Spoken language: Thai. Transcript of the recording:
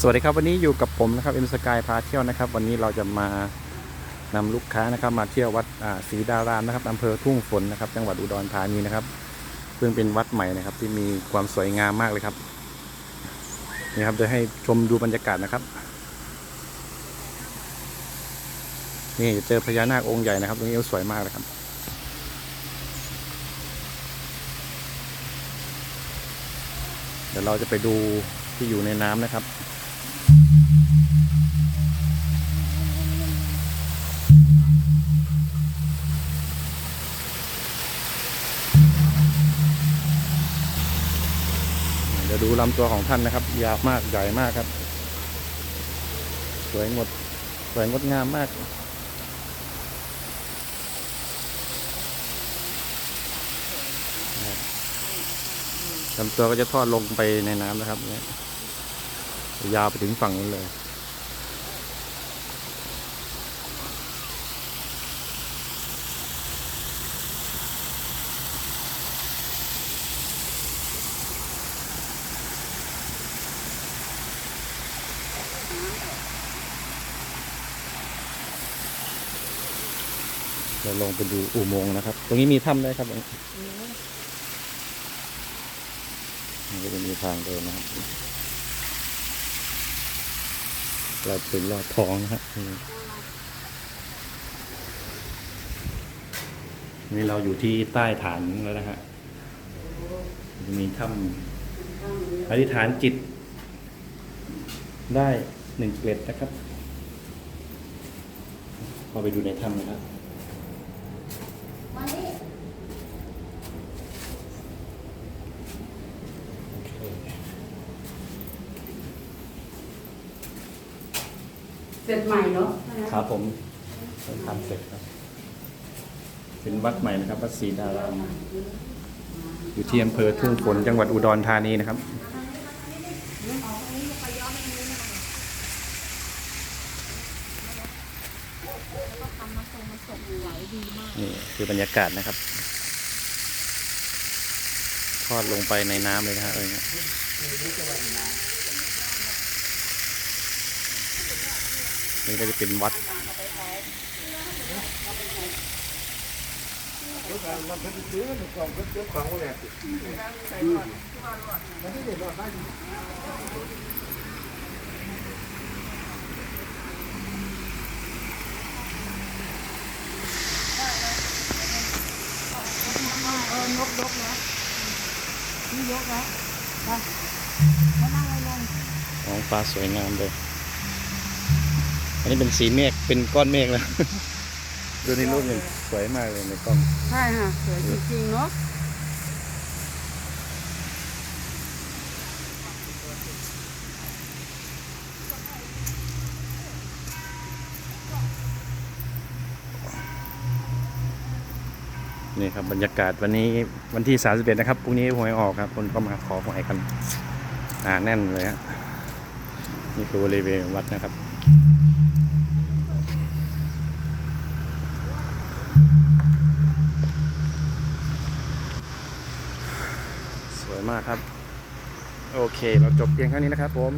สวัสดีครับวันนี้อยู่กับผมนะครับเอ็มสกายพาเที่ยวนะครับ วันนี้เราจะมานำลูกค้านะครับ มาเที่ยววัดศรีดารามนะครับอำเภอทุ่งฝนนะครับ จังหวัดอุดรธานีนะครับซึ่งเป็นวัดใหม่นะครับ ที่มีความสวยงามมากเลยครับนี่ครับจะให้ชมดูบรรยากาศนะครับ นี่จะเจอพญานาคองค์ใหญ่นะครับ ตรงนี้สวยมากเลยครับเดี๋ยวเราจะไปดูที่อยู่ในน้ำนะครับ เดี๋ยวดูลำตัวของท่านนะครับ ยาวมากใหญ่มากครับ สวยงดสวยงดงามมาก ลำตัวก็จะทอดลงไปในน้ำนะครับเนี่ยยาวไปถึงฝั่งนู้นเลย เราลงไปดูอุโมงค์นะครับ ตรงนี้มีถ้ำได้วยครับมันก็จะมีทางเดินนะครับเราเป็นลอดท้องนะครับนี่เราอยู่ที่ใต้ฐานแล้วนะฮะจะมีถ้ำอธิษฐานจิต ได้หนึ่งเกล็ดนะครับพอไปดูในถ้ำนะครับ โอเค เสร็จใหม่เนาะครับผมเพิ่งทำเสร็จครับ เป็นวัดใหม่นะครับวัดศรีดารามอยู่ที่อำเภอทุ่งฝนจังหวัดอุดรธานีนะครับนี่คือบรรยากาศนะครับ ทอดลงไปในน้ำเลยนะฮะเออเนี่ย นี่ก็จะเป็นวัดเออยกยกแล้วนี่ยกแล้วไปมานั่งไว้ลงท้องฟ้าสวยงามเลย อันนี้เป็นสีเมฆเป็นก้อนเมฆแล้ว ดูในรูปเนี่ยสวยมากเลยในกล้องใช่ค่ะสวยจริงๆเนาะนี่ครับบรรยากาศวันนี้วันที่ 31 นะครับพรุ่งนี้หวยออกครับคนก็มาขอหวยกันหนาแน่นเลยฮะนี่คือบริเวณวัดนะครับ วยมากครับ โอเค เราจบเพียงเท่านี้นะครับผม